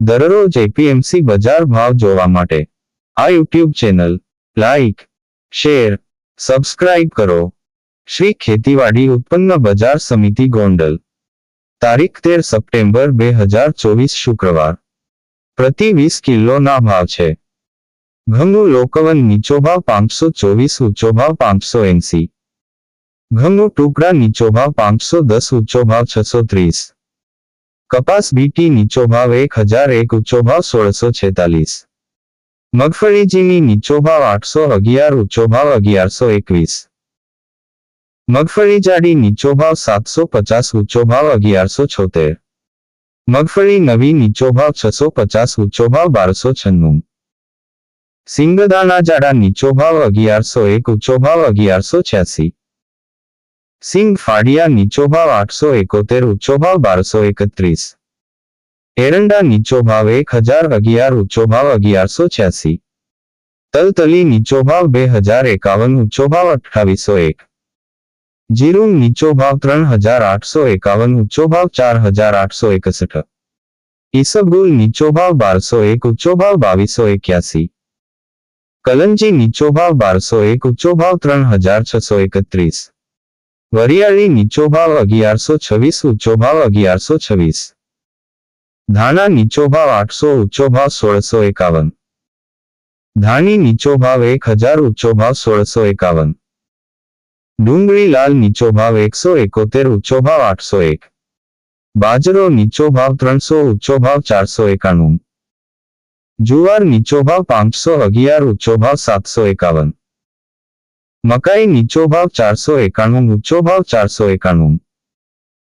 દરરોજ એપીએમસી બજાર ભાવ જોવા માટે. આ YouTube channel, like, share, subscribe કરો. શ્રી ખેતીવાડી ઉત્પન્ન બજાર સમિતિ ગોંડલ. તારીખ તેર સપ્ટેમ્બર બે હજાર ચોવીસ શુક્રવાર. પ્રતિ વીસ કિલોના ભાવ છે. ઘઉં લોકવન નીચો ભાવ પાંચસો ચોવીસ, ઊંચો ભાવ પાંચસો એંસી. ઘઉં ટુકડા નીચો ભાવ પાંચસો દસ, ઊંચો ભાવ છસો ત્રીસ. કપાસ બીટી નીચો ભાવ એક હજાર એક ઊંચો ભાવ સોળસો છેતાલીસ મગફળી જીની નીચો ભાવ આઠસો અગિયાર ઊંચો ભાવ અગિયારસો એકવીસ મગફળી જાડી નીચો ભાવ સાતસો પચાસ ઊંચો ભાવ અગિયારસો છોતેર મગફળી નવી નીચો ભાવ છસો પચાસ ઊંચો ભાવ બારસો છન્નું સિંગદાણા જાડા નીચો ભાવ અગિયારસો એક ઊંચો ભાવ અગિયારસો છ્યાસી સિંગ ફાડિયા નીચો ભાવ આઠસો એકોતેર ઊંચો ભાવ બારસો એકત્રીસ. એરંડા નીચો ભાવ એક હજાર અગિયાર ઊંચો ભાવ અગિયારસો છ્યાસી. તલતલી નીચો ભાવ બે હજાર એકાવન ઊંચો ભાવ અઠ્ઠાવીસો એક. જીરું નીચો ભાવ ત્રણ હજાર આઠસો એકાવન ઊંચો ભાવ ચાર હજાર આઠસો એકસઠ. ઈસબગુલ નીચો ભાવ બારસો એક ઊંચો ભાવ બાવીસો એક્યાસી. કલંજી નીચો ભાવ બારસો એક ઊંચો ભાવ ત્રણ હજાર છસો એકત્રીસ. વરિયાળી નીચો ભાવ અગિયારસો છવ્વીસ ઊંચો ભાવ અગિયારસો છવ્વીસ ધાણા નીચો ભાવ આઠસો ઊંચો ભાવ સોળસો એકાવન ધાણી નીચો ભાવ એક હજાર ઊંચો ભાવ સોળસો એકાવન ડુંગળી લાલ નીચો ભાવ એકસો એકોતેર ઊંચો ભાવ આઠસો એક બાજરો નીચો ભાવ ત્રણસો ઊંચો ભાવ ચારસો એકાણું જુવાર નીચો ભાવ પાંચસો અગિયાર ઊંચો ભાવ સાતસો એકાવન મકાઈ નીચો ભાવ ચારસો એકાણું ઊંચો ભાવ ચારસો એકાણું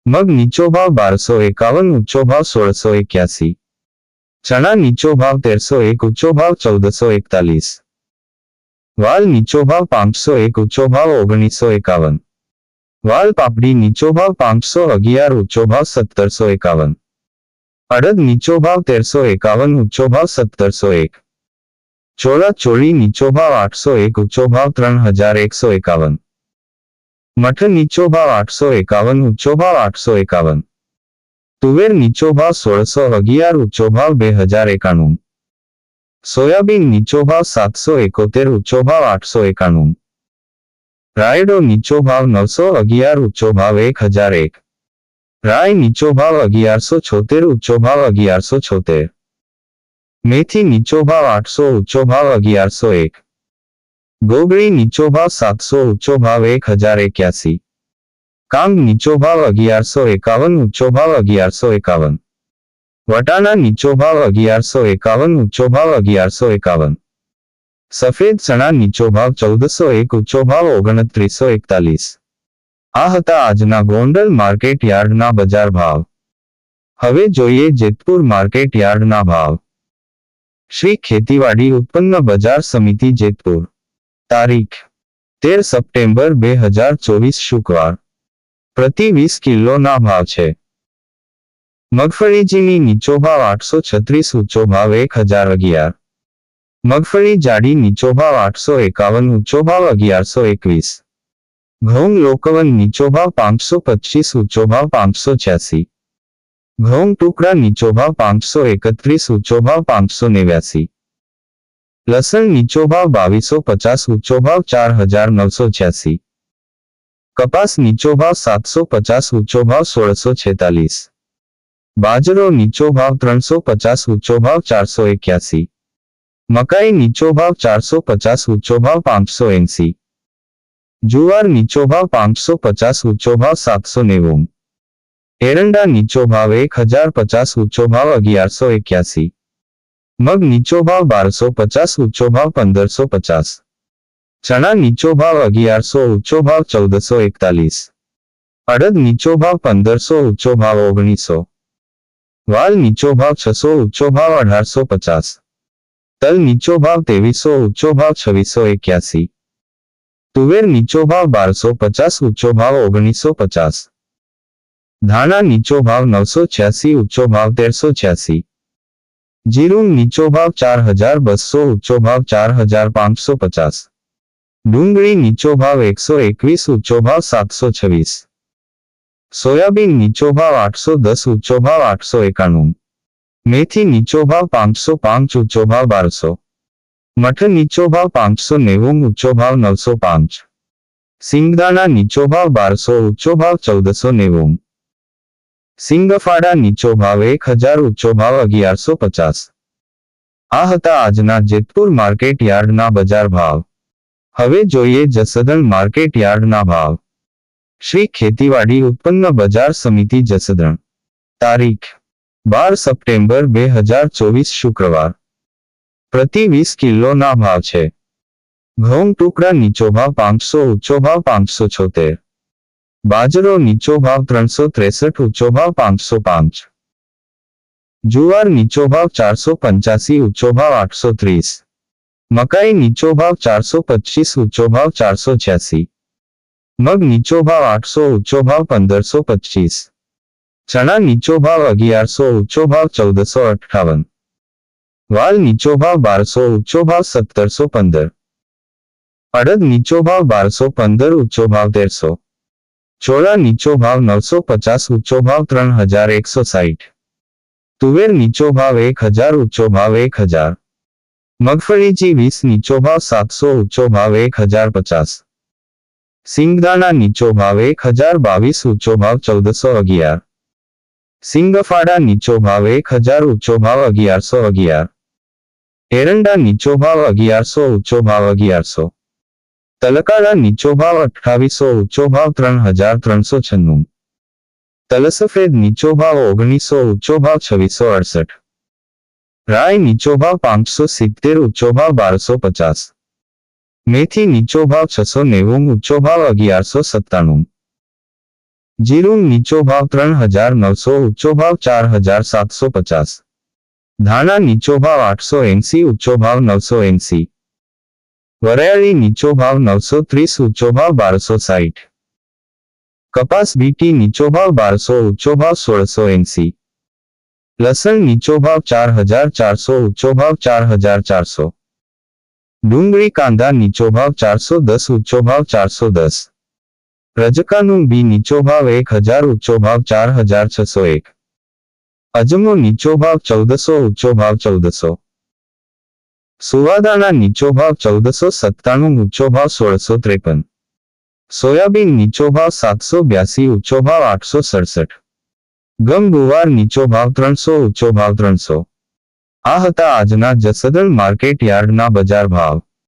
મગ નીચો ભાવ બારસો એકાવન ઊંચો ભાવ સોળસો એક્યાસી ચણા નીચો ભાવ તેરસો એક ઊંચો ભાવ ચૌદસો એકતાલીસ વાલ નીચો ભાવ પાંચસો એક ઊંચો ભાવ ઓગણીસો એકાવન વાલ પાપડી નીચો ભાવ પાંચસો અગિયાર ઊંચો ભાવ સત્તરસો એકાવન અડદ નીચો ભાવ તેરસો એકાવન ઊંચો ભાવ સત્તરસો એક ચોળા ચોળી નીચો ભાવ આઠસો એક ઊંચો ભાવ ત્રણ હજાર એકસો એકાવન. મઠ નીચો ભાવ આઠસો એકાવન ઊંચો ભાવ આઠસો એકાવન. તુવેર નીચો ભાવ સોળસો અગિયાર ઊંચો ભાવ બે હજાર એકાણું. સોયાબીન નીચો ભાવ સાતસો એકોતેર ઊંચો ભાવ આઠસો એકાણું. રાયડો નીચો ભાવ નવસો અગિયાર ઊંચો ભાવ એક હજાર એક. રાય નીચો ભાવ અગિયારસો છોતેર ઊંચો ભાવ અગિયારસો છોતેર. મેથી નીચો ભાવ આઠસો ઊંચો ભાવ અગિયારસો એક. ગોગળી નીચો ભાવ સાતસો ઊંચો ભાવ એક હજાર એક્યાસી. કાંગ નીચો ભાવ અગિયારસો એકાવન ઊંચો ભાવ અગિયારસો એકાવન. વટાણા નીચો ભાવ અગિયારસો એકાવન ઊંચો ભાવ અગિયારસો એકાવન. સફેદ ચણા નીચો ભાવ ચૌદસો એક ઊંચો ભાવ ઓગણત્રીસો એકતાલીસ. આ હતા આજના ગોંડલ માર્કેટ યાર્ડના બજાર ભાવ. હવે જોઈએ જેતપુર માર્કેટ યાર્ડના ભાવ. શ્રી ખેતીવાડી ઉત્પન્ન બજાર સમિતિ જેતપુર. તારીખ, તેર સપ્ટેમ્બર બે હજાર ચોવીસ શુક્રવાર. પ્રતિ વીસ કિલોના ભાવ છે. મગફળીજીની નીચો ભાવ આઠસો છત્રીસ, ઊંચો ભાવ એક હજાર અગિયાર. મગફળી જાડી નીચો ભાવ આઠસો એકાવન, ઊંચો ભાવ અગિયારસો એકવીસ. ઘઉં લોકવન નીચો ભાવ પાંચસો પચીસ, ઊંચો ભાવ પાંચસો છ્યાસી. ઘઉં ટુકડા નીચો ભાવ પાંચસો એકત્રીસ ઊંચો ભાવ પાંચસો નેવ્યાસી. લસણ નીચો ભાવ બાવીસો પચાસ ઊંચો ભાવ ચાર હજાર નવસો છ્યાસી. કપાસ નીચો ભાવ સાતસો પચાસ ઊંચો ભાવ સોળસો છેતાલીસ. બાજરો નીચો ભાવ ત્રણસો પચાસ ઊંચો ભાવ ચારસો એક્યાસી. મકાઈ નીચો ભાવ ચારસો પચાસ ઊંચો ભાવ પાંચસો એંસી. જુવાર નીચો ભાવ પાંચસો પચાસ ઊંચો ભાવ સાતસો નેવું. એરંડા નીચો ભાવ એક હજાર પચાસ ઊંચો ભાવ અગિયારસો એક્યાસી મગ નીચો ભાવ બારસો પચાસ ઊંચો ભાવ પંદરસો પચાસ ચણા નીચો ભાવ અગિયારસો ઊંચો ભાવ ચૌદસો એકતાલીસ અડદ નીચો ભાવ પંદરસો ઊંચો ભાવ ઓગણીસો વાલ નીચો ભાવ છસો ઊંચો ભાવ અઢારસો પચાસ તલ નીચો ભાવ ત્રેવીસો ઊંચો ભાવ છવ્વીસો એક્યાસી તુવેર નીચો ભાવ બારસો પચાસ ઊંચો ભાવ ઓગણીસો પચાસ ધાણા નીચો ભાવ નવસો છ્યાસી, ઊંચો ભાવ તેરસો છ્યાસી. જીરું નીચો ભાવ ચાર હજાર બસો, ઊંચો ભાવ ચાર હજાર પાંચસો પચાસ. ડુંગળી નીચો ભાવ એકસો એકવીસ, ઊંચો ભાવ સાતસો છવ્વીસ. સોયાબીન નીચો ભાવ આઠસો દસ, ઊંચો ભાવ આઠસો એકાણું. મેથી નીચો ભાવ પાંચસો પાંચ, ઊંચો ભાવ બારસો. મઠ નીચો ભાવ પાંચસો નેવું, ઊંચો ભાવ નવસો પાંચ. સિંગદાણા નીચો ભાવ બારસો, ઊંચો ભાવ ચૌદસો નેવું. સિંગફાડા નીચો ભાવ એક હજાર, ઊંચો ભાવ અગિયારસો પચાસ. આ હતા આજના જેતપુર માર્કેટ યાર્ડના બજાર ભાવ. હવે જોઈએ જસદણ માર્કેટ યાર્ડના ભાવ. શ્રી ખેતીવાડી ઉત્પન્ન બજાર સમિતિ જસદણ. તારીખ, બાર સપ્ટેમ્બર બે હજાર ચોવીસ શુક્રવાર. પ્રતિ વીસ કિલોના ભાવ છે. ઘઉં ટુકડા નીચો ભાવ પાંચસો, ઊંચો ભાવ પાંચસો છોતેર. બાજરો નીચો ભાવ ત્રણસો ત્રેસઠ ઊંચો ભાવ પાંચસો પાંચ જુવાર નીચો ભાવ ચારસો પંચ્યાસી ઊંચો ભાવ આઠસો ત્રીસ મકાઈ નીચો ભાવ ચારસો પચીસ ઊંચો ભાવ ચારસો છ્યાસી મગ નીચો ભાવ આઠસો ઊંચો ભાવ પંદરસો પચીસ ચણા નીચો ભાવ અગિયારસો ઊંચો ભાવ ચૌદસો અઠ્ઠાવન વાલ નીચો ભાવ બારસો ઊંચો ભાવ સત્તરસો પંદર અડદ નીચો ભાવ બારસો પંદર ઊંચો ભાવ તેરસો ચોળા નીચો ભાવ નવસો પચાસ ઊંચો ભાવ ત્રણ હજાર એકસો સાઠ તુવેર નીચો ભાવ એક હજાર ઊંચો ભાવ એક હજાર મગફળીજી વીસ નીચો ભાવ સાતસો ઊંચો ભાવ એક હજાર પચાસ સિંગદાણા નીચો ભાવ એક હજાર બાવીસ ઊંચો ભાવ ચૌદસો અગિયાર સિંગફાડા નીચો ભાવ એક હજાર ઊંચો ભાવ અગિયારસો અગિયાર એરંડા નીચો ભાવ અગિયારસો ઊંચો ભાવ અગિયારસો તલકાડા નીચો ભાવ અઠ્ઠાવીસો ઊંચો ભાવ ત્રણ હજાર ત્રણસો છન્નું તલસફેદ નીચો ભાવ ઓગણીસો ઊંચો ભાવ છવ્વીસો અડસઠ રાય નીચો ભાવ પાંચસો સિત્તેર ઊંચો ભાવ બારસો પચાસ મેથી નીચો ભાવ છસો નેવું ઊંચો ભાવ અગિયારસો સત્તાણું જીરું નીચો ભાવ ત્રણ હજાર નવસો ઊંચો ભાવ ચાર હજાર સાતસો પચાસ ધાણા નીચો ભાવ આઠસો એંસી ઊંચો ભાવ નવસો એંસી વરિયાળી નીચો ભાવ નવસો ત્રીસ ઊંચો ભાવ બારસો સાઠ કપાસ બીટી નીચો ભાવ બારસો ઊંચો ભાવ સોળસો એંસી લસણ નીચો ભાવ ચાર હજાર ચારસો ઊંચો ભાવ ચાર હજાર ચારસો ડુંગળી કાંદા નીચો ભાવ ચારસો દસ ઊંચો ભાવ ચારસો દસ રજકાનું બી નીચો ભાવ એક હજાર ઊંચો ભાવ ચાર હજાર છસો એક અજમો નીચો ભાવ ચૌદસો ઊંચો ભાવ ચૌદસો સુવાદાણા નીચો ભાવ ચૌદસો સત્તાણું, ઊંચો ભાવ સોળસો ત્રેપન. સોયાબીન નીચો ભાવ સાતસો બ્યાસી, ઊંચો ભાવ આઠસો સડસઠ. ગમ ગુવાર નીચો ભાવ ત્રણસો, ઊંચો ભાવ ત્રણસો. આ હતા આજના જસદણ માર્કેટ યાર્ડના બજાર ભાવ.